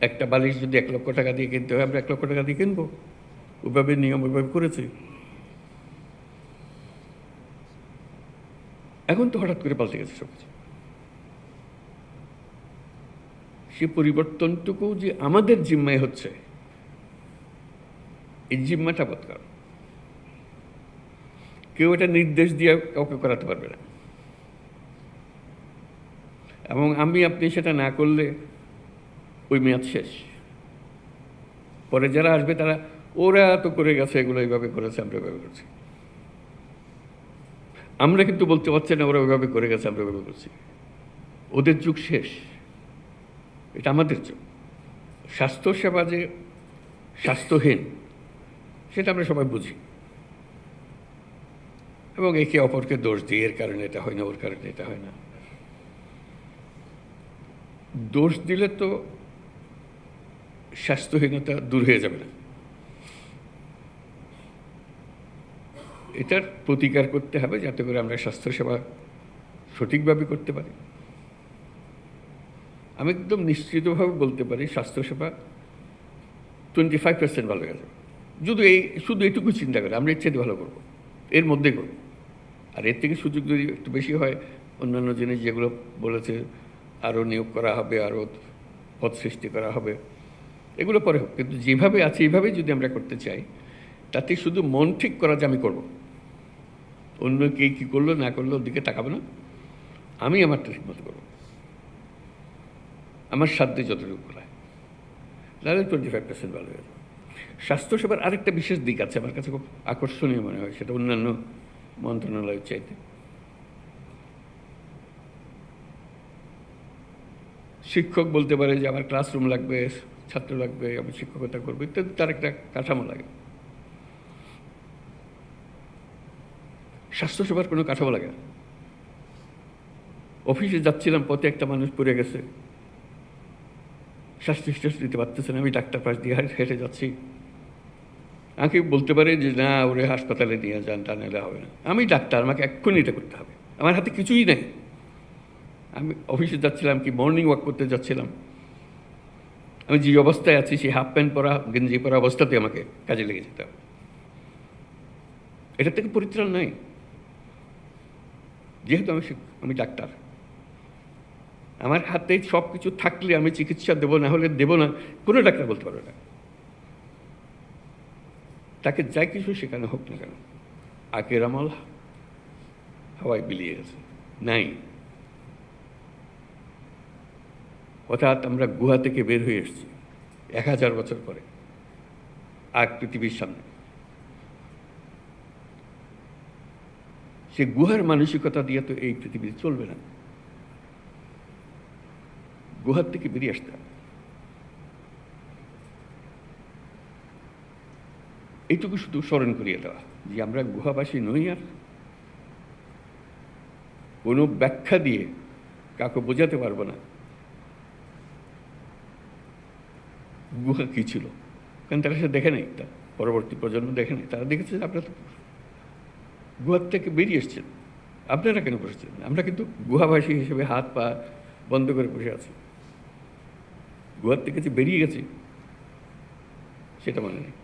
একটা বালিশ যদি এক লক্ষ টাকা দিয়ে কিনতে হয়, আমরা এক লক্ষ টাকা দিয়ে কিনবো। ওইভাবে নিয়ম, ওইভাবে করেছি। এখন তো হঠাৎ করে পাল্টে গেছে সব কিছু সে পরিবর্তনটুকু যে আমাদের জিম্মায় হচ্ছে, এই জিম্মাটা বোধ কর। কেউ এটা নির্দেশ দিয়ে কাউকে করাতে পারবে না। এবং আমি, আপনি সেটা না করলে ওই মেয়াদ শেষ। পরে যারা আসবে তারা, ওরা এত করে গেছে, এগুলো এইভাবে করেছে, আমরা এভাবে করছি। আমরা কিন্তু বলতে পারছি না, ওরা ওইভাবে করে গেছে, আমরা ওইভাবে করছি। ওদের যুগ শেষ। এটা আমাদের যুগ। স্বাস্থ্যসেবা যে স্বাস্থ্যহীন, সেটা আমরা সবাই বুঝি। এবং একে অপরকে দোষ দিই এর কারণে এটা হয় না, ওর কারণে এটা হয় না। দোষ দিলে তো স্বাস্থ্যহীনতা দূর হয়ে যাবে না। এটার প্রতিকার করতে হবে যাতে করে আমরা স্বাস্থ্যসেবা সঠিকভাবে করতে পারি। আমি একদম নিশ্চিতভাবে বলতে পারি স্বাস্থ্যসেবা টোয়েন্টি ফাইভ পার্সেন্ট ভালো হয়ে যাবে। যদি এই, শুধু এইটুকু চিন্তা করে, আমরা চেয়ে ভালো করব। এর মধ্যে করব। আর এর থেকে সুযোগ যদি একটু বেশি হয়, অন্যান্য জিনিস যেগুলো বলেছে আরও নিয়োগ করা হবে আরও পথ সৃষ্টি করা হবে এগুলো পরে হোক। কিন্তু যেভাবে আছে এইভাবেই যদি আমরা করতে চাই, তাতে শুধু মন ঠিক করা যে আমি করব। অন্য কে কী করল, না করল, ওর দিকে তাকাবে না। আমি আমারটা ঠিক মতো করব। আমার সাধ্যে যতটুকু করা তাহলে টোয়েন্টি ফাইভ পার্সেন্ট ভালো হয়ে স্বাস্থ্যসেবার আরেকটা বিশেষ দিক আছে আমার কাছে খুব আকর্ষণীয় মনে হয়, সেটা অন্যান্য মন্ত্রণালয়ের চাইতে। শিক্ষক বলতে পারে যে আমার ক্লাসরুম লাগবে ছাত্র লাগবে, আমি শিক্ষকতা করব, ইত্যাদি, তার একটা কাঠামো লাগে। স্বাস্থ্যসেবার কোনো কাঠামো লাগে না। অফিসে যাচ্ছিলাম, পথে একটা মানুষ পড়ে গেছে। শ্বাস নিঃশ্বাস দিতে পারতেছে না, আমি ডাক্তার পাশ দিয়ে হেঁটে যাচ্ছি। আমাকে বলতে পারে যে, না, ওরে হাসপাতালে নিয়ে যান, তা নিলে হবে না। আমি ডাক্তার, আমাকে এক্ষুনি এটা করতে হবে। আমার হাতে কিছুই নেই। আমি অফিসে যাচ্ছিলাম কি মর্নিং ওয়াক করতে যাচ্ছিলাম। আমি যে অবস্থায় আছি, সেই হাফ প্যান্ট পরা, গেঞ্জি পরা অবস্থাতে আমাকে কাজে লেগে যেতে হবে। এটা থেকে পরিত্রাণ নাই। যেহেতু আমি আমি ডাক্তার, আমার হাতে সব কিছু থাকলে আমি চিকিৎসা দেবো, না হলে দেবো না, কোনো ডাক্তার বলতে পারবে না। তাকে যাই কিছু শেখানো হোক না কেন আকের আমল হাওয়ায় বিলিয়ে গেছে। নাই। অর্থাৎ আমরা গুহা থেকে বের হয়ে এসেছি, এক হাজার বছর পরে, আর পৃথিবীর সামনে। সে গুহার মানসিকতা দিয়ে তো এই পৃথিবীতে চলবে না। গুহার থেকে বেরিয়ে আসতে এইটুকু শুধু স্মরণ করিয়ে দেওয়া, যে আমরা গুহাবাসী নই আর। কোনো ব্যাখ্যা দিয়ে কাউকে বোঝাতে পারব না। গুহা কী ছিল? কারণ তারা সে দেখে নেই, তা পরবর্তী প্রজন্ম দেখে নেই। তারা দেখেছে যে আপনারা তো গুহার থেকে বেরিয়ে এসছেন। আপনারা কেন বসেছেন আমরা কিন্তু গুহাবাসী হিসেবে হাত পা বন্ধ করে বসে আছি। গুহার থেকে যে বেরিয়ে গেছি, সেটা মনে নেই।